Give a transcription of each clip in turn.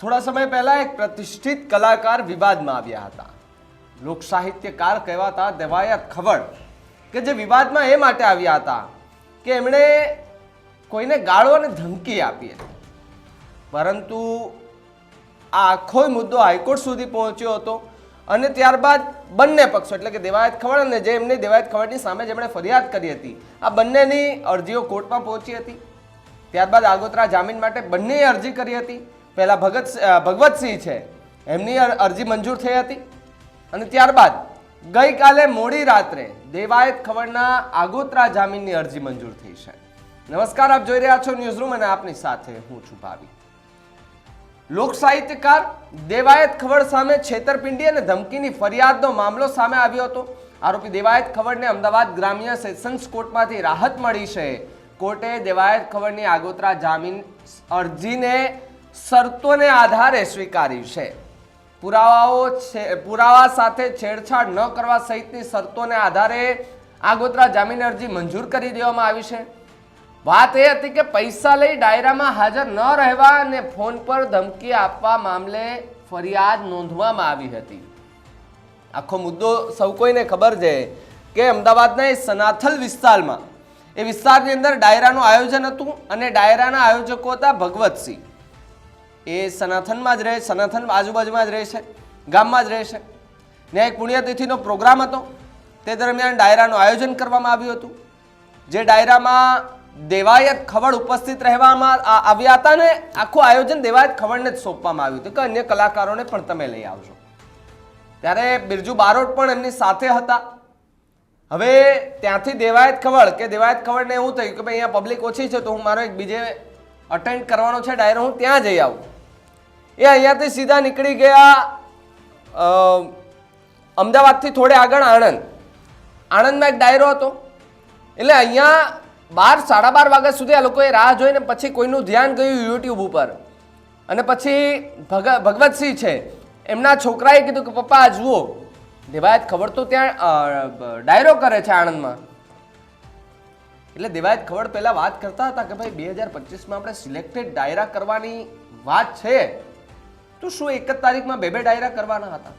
થોડા સમય પહેલા એક પ્રતિષ્ઠિત કલાકાર વિવાદમાં આવ્યા હતા. લોક સાહિત્યકાર કહેવાતા દેવાયત ખવડ, કે જે વિવાદમાં એ માટે આવ્યા હતા કે એમણે કોઈને ગાળો અને ધમકી આપી હતી. પરંતુ આ આખો મુદ્દો હાઈકોર્ટ સુધી પહોંચ્યો હતો અને ત્યારબાદ બંને પક્ષો, એટલે કે દેવાયત ખવડ અને જે એમની દેવાયત ખવડની સામે જેમણે ફરિયાદ કરી હતી, આ બંનેની અરજીઓ કોર્ટમાં પહોંચી હતી. ત્યારબાદ આગોતરા જામીન માટે બંનેએ અરજી કરી હતી. પહેલાં ભગત ભગવતસિંહ છે. એમની અરજી મંજૂર થઈ હતી. અને ત્યારબાદ ગઈકાલે મોડી રાત્રે દેવાયત ખવડના આગોતરા જામીનની અરજી મંજૂર થઈ છે. નમસ્કાર, આપ જોઈ રહ્યા છો ન્યૂઝરૂમ અને આપની સાથે હું છું ભાવી. લોક સાહિત્યકાર દેવાયત ખવડ સામે છેતરપિંડી અને ધમકીની ફરિયાદનો મામલો સામે આવ્યો હતો. આરોપી દેવાયત ખવડને અમદાવાદ ગ્રામ્ય સેશન્સ કોર્ટમાંથી રાહત મળી છે. કોર્ટે દેવાયત ખવડની આગોતરા જામીન અરજીને શરતોને આધારે સ્વીકારી છે. પુરાવાઓ છે, પુરાવા સાથે છેડછાડ ન કરવા સહિતની શરતોને આધારે આગોતરા જામીન અરજી મંજૂર કરી દેવામાં આવી છે. વાત એ હતી કે પૈસા લઈ ડાયરામાં હાજર ન રહેવા અને ફોન પર ધમકી આપવા મામલે ફરિયાદ નોંધવામાં આવી હતી. આખો મુદ્દો સૌ કોઈને ખબર છે કે અમદાવાદના એ સનાથલ વિસ્તારમાં, એ વિસ્તારની અંદર ડાયરાનું આયોજન હતું અને ડાયરાના આયોજકો હતા ભગવતસિંહ. એ સનાથનમાં જ રહે, સનાથન આજુબાજુમાં જ રહે છે, ગામમાં જ રહે છે. ત્યાં એક પુણ્યતિથિનો પ્રોગ્રામ હતો. તે દરમિયાન ડાયરાનું આયોજન કરવામાં આવ્યું હતું. જે ડાયરામાં દેવાયત ખવડ ઉપસ્થિત રહેવામાં આવ્યા હતા ને આખું આયોજન દેવાયત ખવડને જ સોંપવામાં આવ્યું હતું. કે અન્ય કલાકારોને પણ તમે લઈ આવજો. ત્યારે બિરજુ બારોટ પણ એમની સાથે હતા. હવે ત્યાંથી દેવાયત ખવડ, કે દેવાયત ખવડને એવું થયું કે ભાઈ અહીંયા પબ્લિક ઓછી છે, તો હું મારો એક બીજે અટેન્ડ કરવાનો છે ડાયરો, હું ત્યાં જઈ આવું. એ અહીંયાથી સીધા નીકળી ગયા અમદાવાદથી થોડે આગળ આણંદ. આણંદમાં એક ડાયરો હતો. એટલે અહીંયા બાર, સાડા બાર વાગ્યા સુધી આ લોકોએ રાહ જોઈને પછી કોઈનું ધ્યાન ગયું યુટ્યુબ ઉપર. અને પછી ભગ, ભગવતસિંહ છે, એમના છોકરાએ કીધું કે, પપ્પા, આ જુઓ. દેવાયત ખબર તો ત્યાં ડાયરો કરે છે આણંદમાં. એટલે દેવાયત ખબર પહેલાં વાત કરતા હતા કે, ભાઈ, બે હજાર પચીસમાં આપણે સિલેક્ટેડ ડાયરા કરવાની વાત છે. તો શું એક જ તારીખમાં બે બે ડાયરા કરવાના હતા?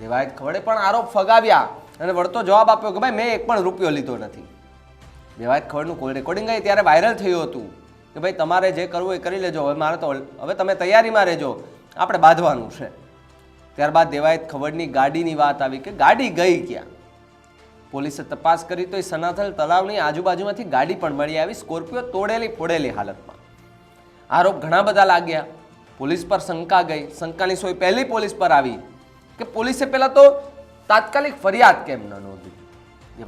દેવાયત ખવડે પણ આરોપ ફગાવ્યા અને વળતો જવાબ આપ્યો કે ભાઈ મેં એક પણ રૂપિયો લીધો નથી. દેવાયત ખવડનું કોલ રેકોર્ડિંગ આવી ત્યારે વાયરલ થયું હતું કે ભાઈ તમારે જે કરવું એ કરી લેજો. હવે મારે તો હવે તમે તૈયારીમાં રહેજો. આપણે બાંધવાનું છે. ત્યારબાદ દેવાયત ખવડની ગાડીની વાત આવી કે ગાડી ગઈ ક્યાં? પોલીસે તપાસ કરી તો એ સનાથલ તળાવની આજુબાજુમાંથી ગાડી પણ મળી આવી. સ્કોર્પિયો તોડેલી ફોડેલી હાલતમાં. આરોપ ઘણા બધા લાગ્યા. પોલીસ પર શંકા ગઈ. શંકાની સોય પહેલી પોલીસ પર આવી કે પોલીસે પહેલાં તો તાત્કાલિક ફરિયાદ કેમ ન નોંધી?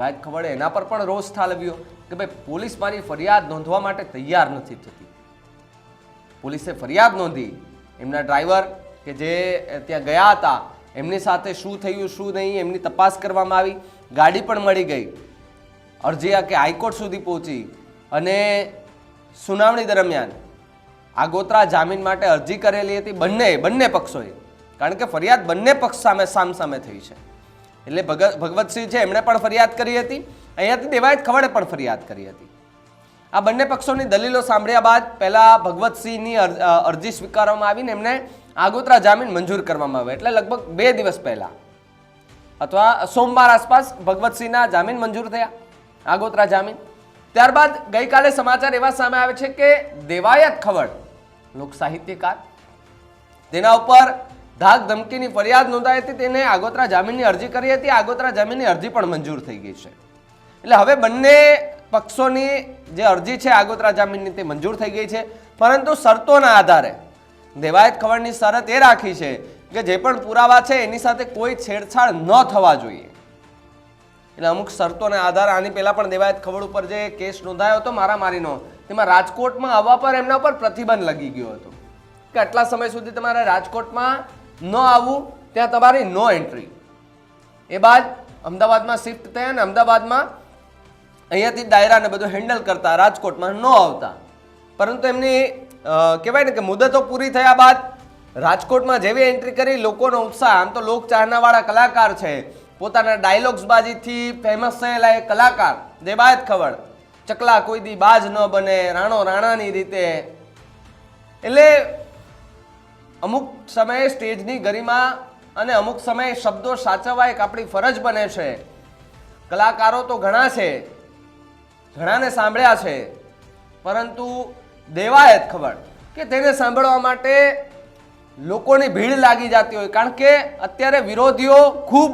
ભાઈ ખબર એના પર પણ રોષ ઠાલવ્યો કે ભાઈ, પોલીસ મારી ફરિયાદ નોંધવા માટે તૈયાર નથી થતી. પોલીસે ફરિયાદ નોંધી. એમના ડ્રાઈવર કે જે ત્યાં ગયા હતા, એમની સાથે શું થયું, શું નહીં, એમની તપાસ કરવામાં આવી. ગાડી પણ મળી ગઈ. અરજી આ કે હાઈકોર્ટ સુધી પહોંચી. અને સુનાવણી દરમિયાન આગોતરા જામીન માટે અરજી કરેલી હતી બંને બંને પક્ષોએ. કારણ કે ફરિયાદ બંને પક્ષ સામે સામસામે થઈ છે. એટલે ભગત ભગવતસિંહ છે, એમણે પણ ફરિયાદ કરી હતી. અહીંયાથી દેવાયત ખવડે પણ ફરિયાદ કરી હતી. આ બંને પક્ષોની દલીલો સાંભળ્યા બાદ પહેલા ભગવતસિંહની અર- અરજી સ્વીકારવામાં આવીને એમને આગોતરા જામીન મંજૂર કરવામાં આવે. એટલે લગભગ બે દિવસ પહેલાં. અથવા સોમવાર આસપાસ ભગવતસિંહના જામીન મંજૂર થયા આગોતરા જામીન. ત્યારબાદ ગઈકાલે સમાચાર એવા સામે આવે છે કે દેવાયત ખવડ લોક સાહિત્યકાર તેના ઉપર ધાક ધમકીની ફરિયાદ નોંધાઈ હતી, તેને આગોતરા જામીનની અરજી કરી હતી, આગોતરા જામીનની અરજી પણ મંજૂર થઈ ગઈ છે. એટલે હવે બંને પક્ષોની જે અરજી છે, આગોતરા જામીનની તે મંજૂર થઈ ગઈ છે. પરંતુ શરતોના આધારે દેવાયત ખવડની શરત એ રાખી છે કે જે પણ પુરાવા છે, એની સાથે કોઈ છેડછાડ ન થવા જોઈએ. એટલે અમુક શરતોના આધારે, આની પહેલા પણ દેવાયત ખવડ ઉપર જે કેસ નોંધાયો હતો, મારામારીનો તેમાં રાજકોટમાં આવવા પર એમના પર પ્રતિબંધ લગી ગયો હતો કે આટલા સમય સુધી તમારે રાજકોટમાં ન આવવું, ત્યાં તમારી નો એન્ટ્રી એ બાદ અમદાવાદમાં શિફ્ટ થયા અને અમદાવાદમાં અહીંયાથી ડાયરાને બધું હેન્ડલ કરતા રાજકોટમાં ન આવતા. પરંતુ એમની કહેવાય ને કે મુદતો પૂરી થયા બાદ રાજકોટમાં જેવી એન્ટ્રી કરી, લોકોનો ઉત્સાહ, આમ તો લોક ચાહનાવાળા કલાકાર છે. પોતાના ડાયલોગ્સ બાજીથી ફેમસ થયેલા એ કલાકાર. દેવાયત ખવડ ચકલા કોઈ દી બાજ ન બને, રાણો રાણાની રીતે. એટલે અમુક સમયે સ્ટેજની ગરિમા અને અમુક સમયે શબ્દો સાચવવા એક આપણી ફરજ બને છે. કલાકારો તો ઘણા છે, ઘણાને સાંભળ્યા છે, પરંતુ દેવાયત ખબર કે તેને સાંભળવા માટે લોકોની ભીડ લાગી જતી હોય. કારણ કે અત્યારે વિરોધીઓ ખૂબ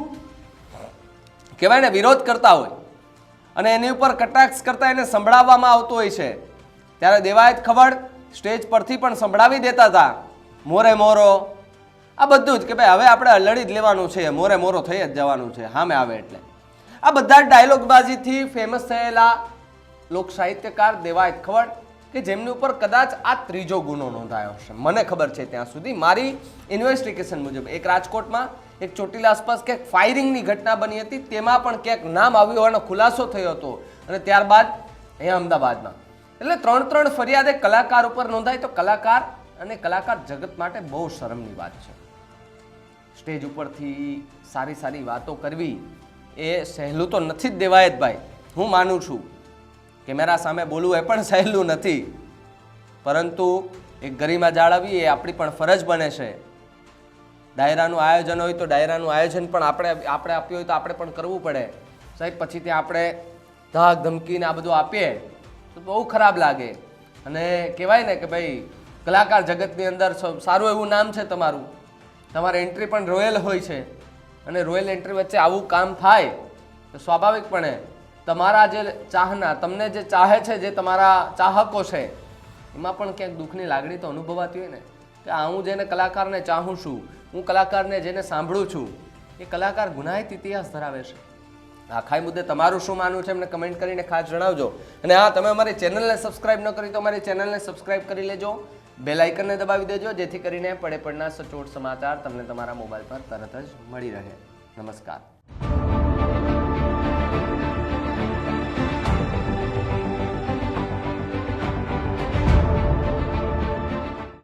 કહેવાય ને વિરોધ કરતા હોય. અને એની ઉપર કટાક્ષ કરતા એને સંભળાવવામાં આવતું હોય છે. ત્યારે દેવાયત ખબર સ્ટેજ પરથી પણ સંભળાવી દેતા હતા. મોરે મોરો. આ બધું જ કે ભાઈ હવે આપણે લડી જ લેવાનું છે, મોરે મોરો થઈ જ જવાનું છે, હામે આવે એટલે. આ બધા ડાયલોગબાજીથી ફેમસ થયેલા લોક સાહિત્યકાર દેવાયત ખબર કે જેમની ઉપર કદાચ આ ત્રીજો ગુનો નોંધાયો છે મને ખબર છે ત્યાં સુધી. મારી ઇન્વેસ્ટિગેશન મુજબ એક રાજકોટમાં એક ચોટીલા આસપાસ ક્યાંક ફાયરિંગની ઘટના બની હતી. તેમાં પણ ક્યાંક નામ આવ્યું હોવાનો ખુલાસો થયો હતો. અને ત્યારબાદ અહીંયા અમદાવાદમાં. એટલે ત્રણ ત્રણ ફરિયાદ કલાકાર ઉપર નોંધાય તો કલાકાર અને કલાકાર જગત માટે બહુ શરમની વાત છે. સ્ટેજ ઉપરથી સારી સારી વાતો કરવી એ સહેલું તો નથી જ દેવાયતભાઈ. હું માનું છું. કેમેરા સામે બોલવું એ પણ સહેલું નથી. પરંતુ એક ગરિમા જાળવવી એ આપણી પણ ફરજ બને છે. ડાયરાનું આયોજન હોય તો ડાયરાનું આયોજન પણ આપણે આપણે આપ્યું હોય તો આપણે પણ કરવું પડે. સાહેબ, પછી ત્યાં આપણે ધાક ધમકીને આ બધું આપીએ તો બહુ ખરાબ લાગે. અને કહેવાય ને કે ભાઈ, કલાકાર જગતની અંદર સારું એવું નામ છે તમારું. તમારે એન્ટ્રી પણ રોયલ હોય છે. અને રોયલ એન્ટ્રી વચ્ચે આવું કામ થાય તો સ્વાભાવિકપણે તમારા જે ચાહના, તમને જે ચાહે છે, જે તમારા ચાહકો છે, એમાં પણ ક્યાંક દુઃખની લાગણી તો અનુભવાતી હોય ને? કે આ હું જેને કલાકારને ચાહું છું, હું કલાકારને જેને સાંભળું છું, એ કલાકાર ગુનાહિત ઇતિહાસ ધરાવે છે. આખાય મુદ્દે તમારું શું માનવું છે, એમને કમેન્ટ કરીને ખાસ જણાવજો. અને હા, તમે અમારી ચેનલને સબસ્ક્રાઇબ ન કરી તો અમારી ચેનલને સબસ્ક્રાઇબ કરી લેજો. બે લાઇકનને દબાવી દેજો, જેથી કરીને પડે પડના સચોટ સમાચાર તમને તમારા મોબાઈલ પર તરત જ મળી રહે. નમસ્કાર.